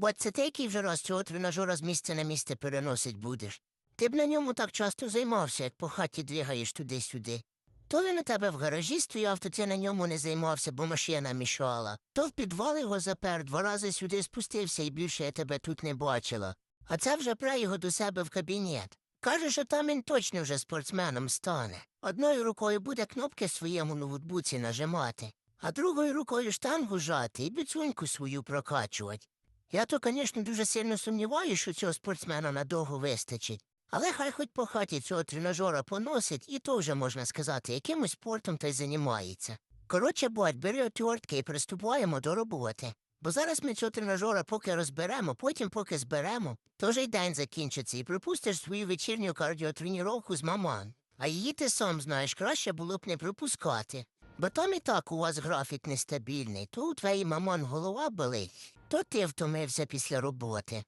Бо це ти, який вже раз цього тренажера з місця на місце переносить будеш. Ти б на ньому так часто займався, як по хаті двигаєш туди-сюди. То він у тебе в гаражі стояв, то ти на ньому не займався, бо машина мішала. То в підвал його запер, два рази сюди спустився і більше я тебе тут не бачила. А це вже пре його до себе в кабінет. Каже, що там він точно вже спортсменом стане. Одною рукою буде кнопки своєму ноутбуці нажимати, а другою рукою штангу жати і біцуньку свою прокачувати. Я то, звісно, дуже сильно сумніваюся, що цього спортсмена надовго вистачить. Але хай хоч по хаті цього тренажера поносить, і то вже можна сказати, якимось спортом та й займається. Коротше, бать, бери отвертки і приступаємо до роботи. Бо зараз ми цього тренажера поки розберемо, потім поки зберемо, то вже й день закінчиться і пропустиш свою вечірню кардіотреніровку з маман. А її ти сам знаєш, краще було б не пропускати. Бо там і так у вас графік нестабільний, то у твоїй мамон голова болить, то ти втомився після роботи.